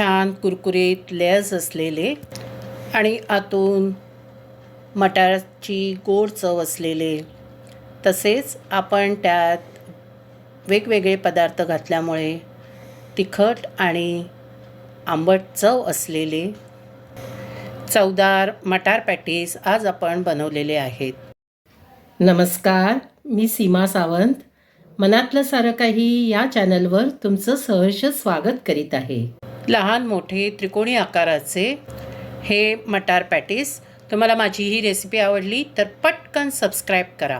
छान कुरकुरीत लेयर्स असलेले आणि आतून मटारची गोड चव असलेले. तसेच आपण त्यात वेगवेगळे पदार्थ घातल्यामुळे तिखट आणि आंबट चव असलेले चवदार मटार पॅटीस आज आपण बनवलेले आहेत. नमस्कार मी सीमा सावंत. मनातलं सारं काही या चॅनलवर तुमचं सहर्ष स्वागत करीत आहे. लहान मोठे त्रिकोणी आकाराचे हे मटार पॅटीस. तुम्हाला माझी ही रेसिपी आवडली तर पटकन सबस्क्राईब करा.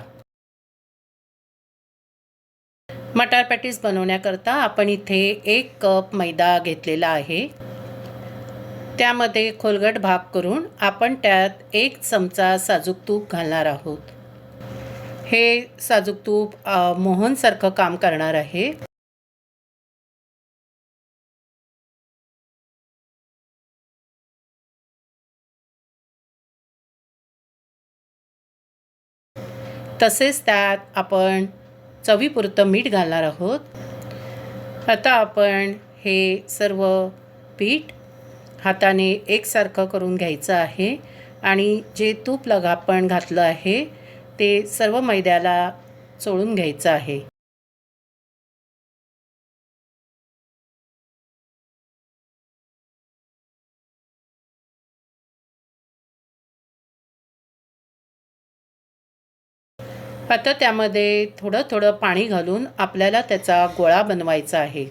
मटार पॅटीस बनवण्याकरता आपण इथे एक कप मैदा घेतलेला आहे. त्यामध्ये खोलगट भाग करून आपण त्यात एक चमचा साजूक तूप घालणार आहोत. हे साजूक तूप मोहनसारखं काम करणार आहे. तसेच त्यात आपण चवीपुरतं मीठ घालणार आहोत. आता आपण हे सर्व पीठ हाताने एकसारखं करून घ्यायचं आहे आणि जे तूप लग आपण घातलं आहे ते सर्व मैद्याला चोळून घ्यायचं आहे. आता त्यामध्ये थोडं थोडं पाणी घालून आपल्याला त्याचा गोळा बनवायचा आहे.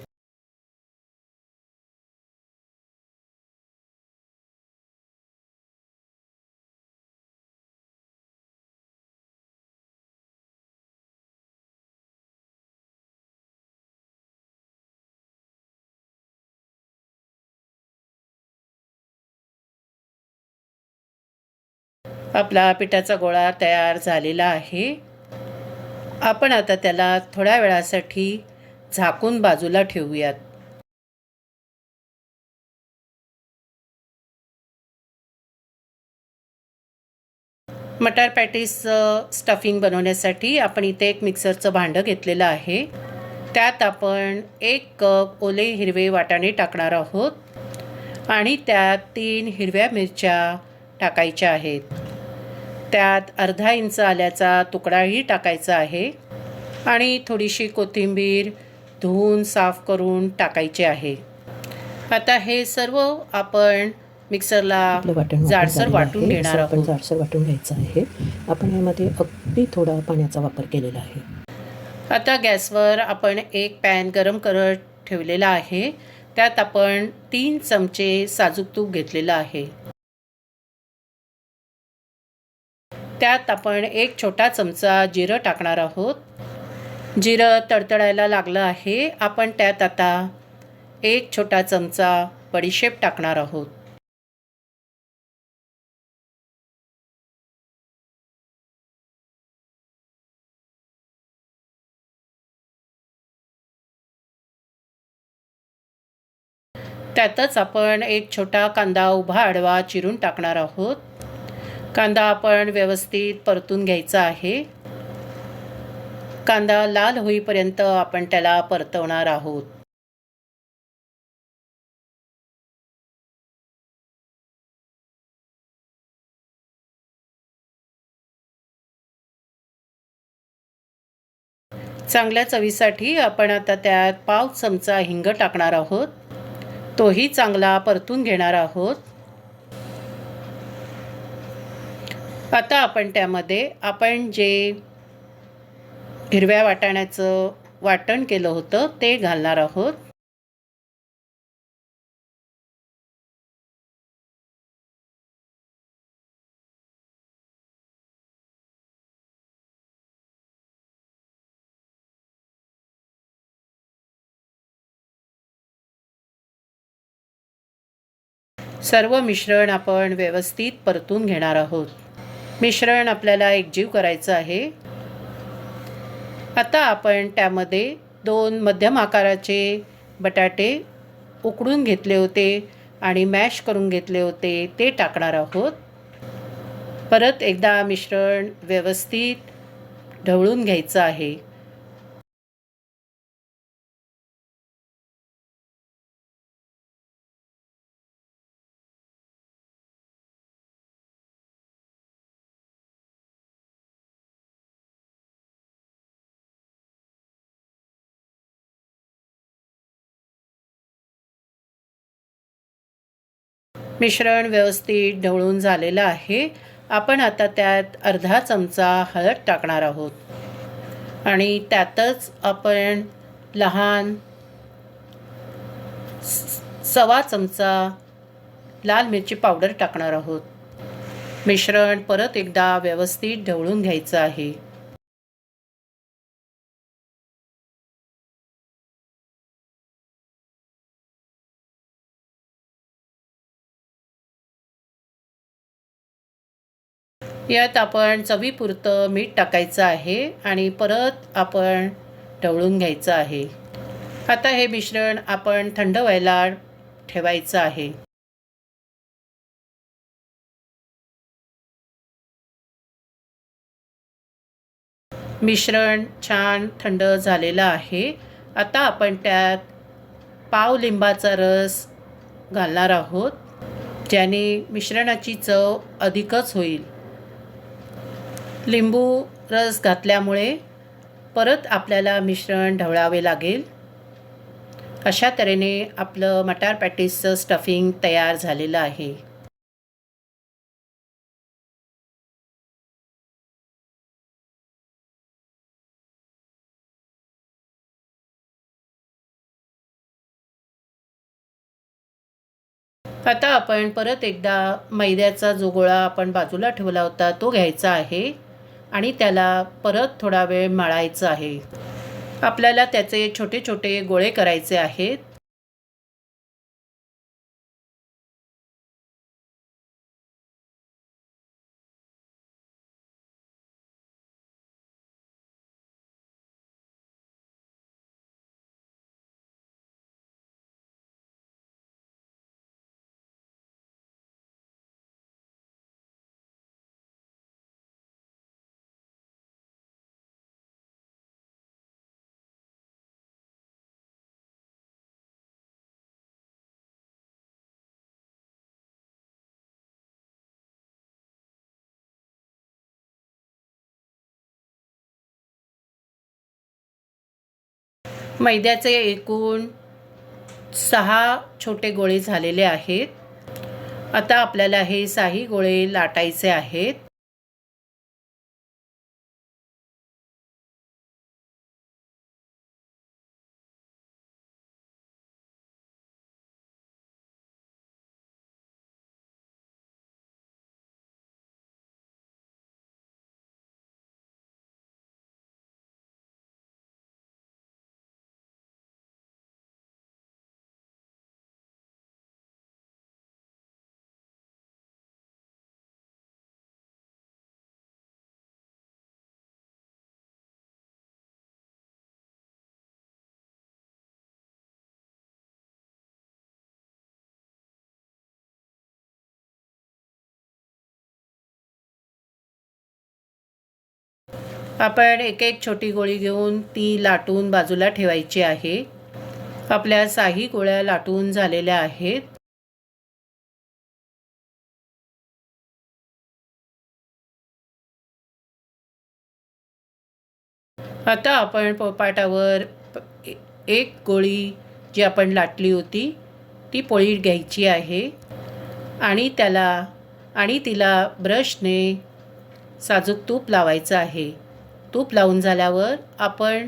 आपला पिठाचा गोळा तयार झालेला आहे. आपण आता त्याला थोड्या वेळासाठी झाकून बाजूला ठेवूयात. मटार पॅटीसचं स्टफिंग बनवण्यासाठी आपण इथे एक मिक्सरचं भांडं घेतलेलं आहे. त्यात आपण एक कप ओले हिरवे वाटाणे टाकणार आहोत आणि त्यात तीन हिरव्या मिरच्या टाकायच्या आहेत. त्यात अर्धा इंच आल्याचा तुकडाही टाकायचा आहे. आणि थोडीशी कोथिंबीर धुवून साफ करून टाकायचे आहे. आता हे सर्व आपण मिक्सरला जाडसर वाटून. घेणार आपण जाडसर वाटून घ्यायचं आहे. आपण यामध्ये अगदी थोडा पाण्याचा वापर केलेला आहे. आता गॅसवर आपण एक पॅन गरम करत ठेवलेला आहे. त्यात आपण तीन चमचे साजूक तूप घेतलेलं आहे. त्यात आपण एक छोटा चमचा जिरं टाकणार आहोत. जिरं तडतडायला लागलं आहे. आपण त्यात आता एक छोटा चमचा बडीशेप टाकणार आहोत. त्यातच आपण एक छोटा कांदा उभा आडवा चिरून टाकणार आहोत. कांदा आपण व्यवस्थित परतून घ्यायचा आहे. कांदा लाल होईपर्यंत आपण त्याला परतवणार आहोत. चांगल्या चवीसाठी आपण आता त्यात पाव चमचा हिंग टाकणार आहोत. तोही चांगला परतून घेणार आहोत. आता आपण त्यामध्ये आपण जे हिरव्या वाटाण्याचं वाटण केलं होतं ते घालणार आहोत. सर्व मिश्रण आपण व्यवस्थित परतून घेणार आहोत. मिश्रण आपल्याला एकजीव करायचं आहे. आता आपण त्यामध्ये दोन मध्यम आकाराचे बटाटे उकडून घेतले होते आणि मॅश करून घेतले होते ते टाकणार आहोत. परत एकदा मिश्रण व्यवस्थित ढवळून घ्यायचं आहे. मिश्रण व्यवस्थित ढवळून झालेलं आहे. आपण आता त्यात अर्धा चमचा हळद टाकणार आहोत. आणि त्यातच आपण लहान सवा चमचा लाल मिरची पावडर टाकणार आहोत. मिश्रण परत एकदा व्यवस्थित ढवळून घ्यायचं आहे. यात आपण चवीपुरतं मीठ टाकायचं आहे आणि परत आपण ढवळून घ्यायचं आहे. आता हे मिश्रण आपण थंड व्हायला ठेवायचं आहे. मिश्रण छान थंड झालेलं आहे. आता आपण त्यात पाव लिंबाचा रस घालणार आहोत ज्याने मिश्रणाची चव अधिकच होईल. लिंबू रस घातल्यामुळे परत आपल्याला मिश्रण ढवळावे लागेल. अशा तऱ्हेने आपलं मटार पॅटीसचं स्टफिंग तयार झालेलं आहे. आता आपण परत एकदा मैद्याचा जो गोळा आपण बाजूला ठेवला होता तो घ्यायचा आहे. आणि त्याला परत थोडा वेळ मळायचं आहे. आपल्याला त्याचे छोटे छोटे गोळे करायचे आहेत. मैद्याचे एकूण सहा छोटे गोळे झालेले आहेत. आता आपल्याला हे साही गोळे लाटायचे आहेत. आपण एक एक छोटी गोळी घेऊन ती लाटून बाजूला ठेवायची आहे. आपल्या साही गोळ्या लाटून झालेल्या आहेत. आता आपण पोपाटावर एक गोळी जी आपण लाटली होती ती पोळी घ्यायची आहे. आणि त्याला आणि तिला ब्रशने साजूक तूप लावायचं आहे. तूप लावून झाल्यावर आपण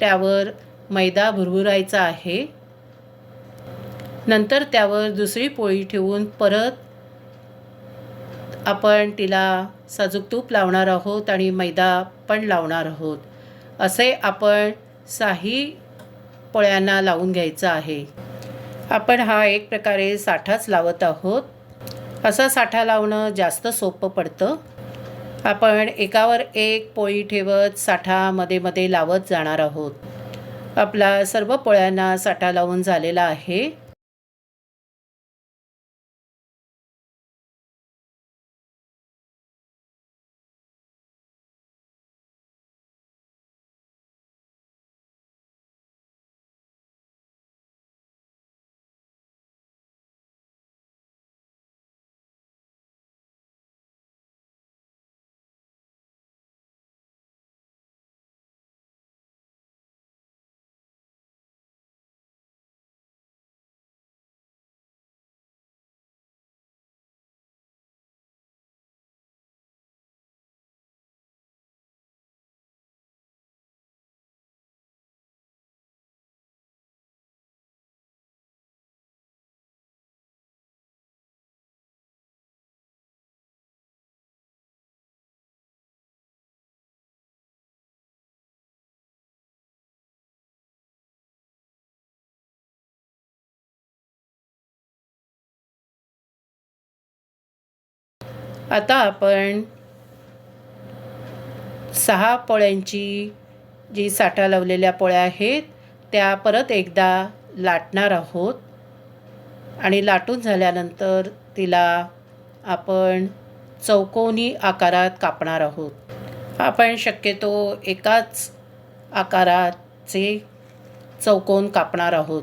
त्यावर मैदा भुरभुरायचा आहे. नंतर त्यावर दुसरी पोळी ठेवून परत आपण तिला साजूक तूप लावणार आहोत आणि मैदा पण लावणार आहोत. असे आपण साही पोळ्यांना लावून घ्यायचं आहे. आपण हा एक प्रकारे साठाच लावत आहोत. असा साठा लावणं जास्त सोपं पडतं. आपण एकावर एक पोळी ठेवत साठा मध्ये मध्ये लावत जाणार आहोत. आपला सर्व पोळ्यांना साठा लावून झालेला आहे. आता आपण सहा पोळ्यांची जी साठा लावलेल्या पोळ्या आहेत त्या परत एकदा लाटणार आहोत. आणि लाटून झाल्यानंतर तिला आपण चौकोनी आकारात कापणार आहोत. आपण शक्यतो एकाच आकाराचे चौकोन कापणार आहोत.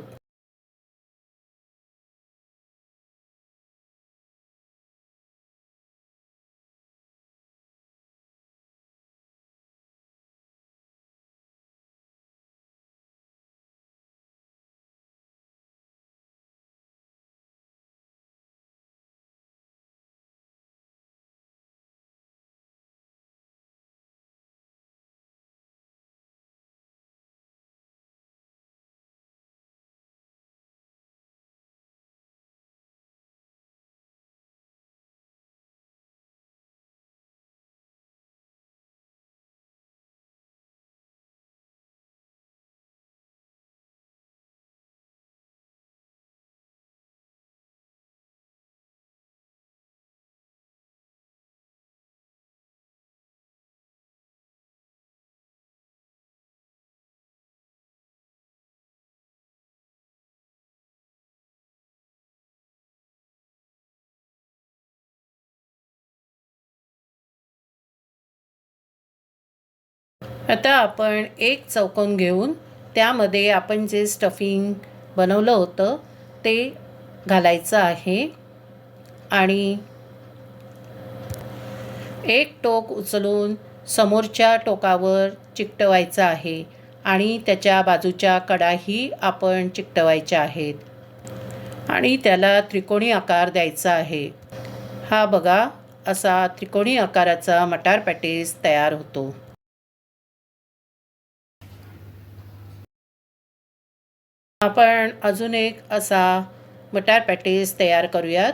आता आपण एक चौकोन घेऊन त्यामध्ये आपण जे स्टफिंग बनवलं होतं ते घालायचं आहे. आणि एक टोक उचलून समोरच्या टोकावर चिकटवायचं आहे आणि त्याच्या बाजूच्या कडाही आपण चिकटवायच्या आहेत. आणि त्याला त्रिकोणी आकार द्यायचा आहे. हा बघा असा त्रिकोणी आकाराचा मटार पॅटीस तयार होतो. आपण अजून एक असा मटार पॅटीस तयार करूयात.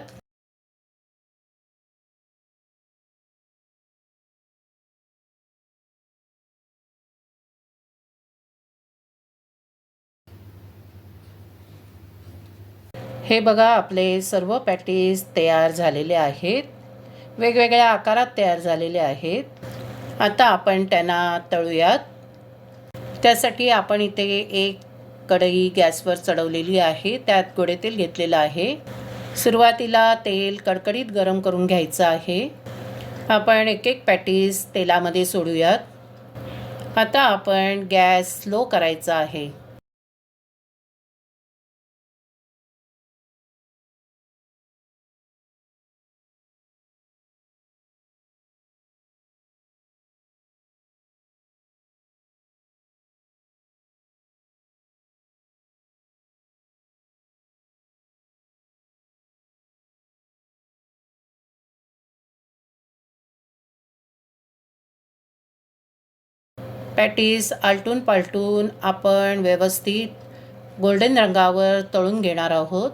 हे बघा आपले सर्व पॅटीस तयार झालेले आहेत. वेगवेगळ्या आकारात तयार झालेले आहेत. आता आपण त्यांना तळूयात. त्यासाठी आपण इथे एक कढई गॅसवर चढवलेली आहे त्यात गोडे तेल घेतलेलं आहे. सुरुवातीला तेल कडकडीत गरम करून घ्यायचं आहे. आपण एक एक पॅटीस तेलामध्ये सोडूयात. आता आपण गॅस स्लो करायचा आहे. पॅटीस आलटून पालटून आपण व्यवस्थित गोल्डन रंगावर तळून घेणार आहोत.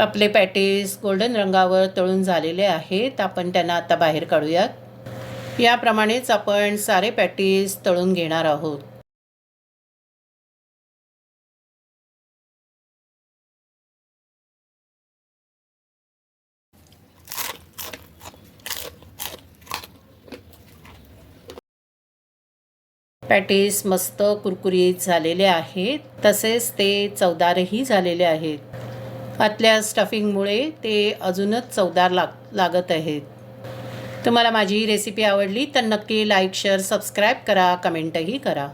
आपले पॅटीस गोल्डन रंगावर तळून झालेले आहेत. आपण त्यांना आता बाहेर काढूयात. याप्रमाणेच आपण सारे पॅटीस तळून घेणार आहोत. पॅटीस मस्त कुरकुरीत झालेले आहेत. तसेच ते चवदारही झालेले आहेत. आतल्या स्टफिंगमुळे ते अजूनच चवदार लाग लागत आहेत. तुम्हाला माझी ही रेसिपी आवडली तर नक्की लाईक शेअर सबस्क्राईब करा कमेंटही करा.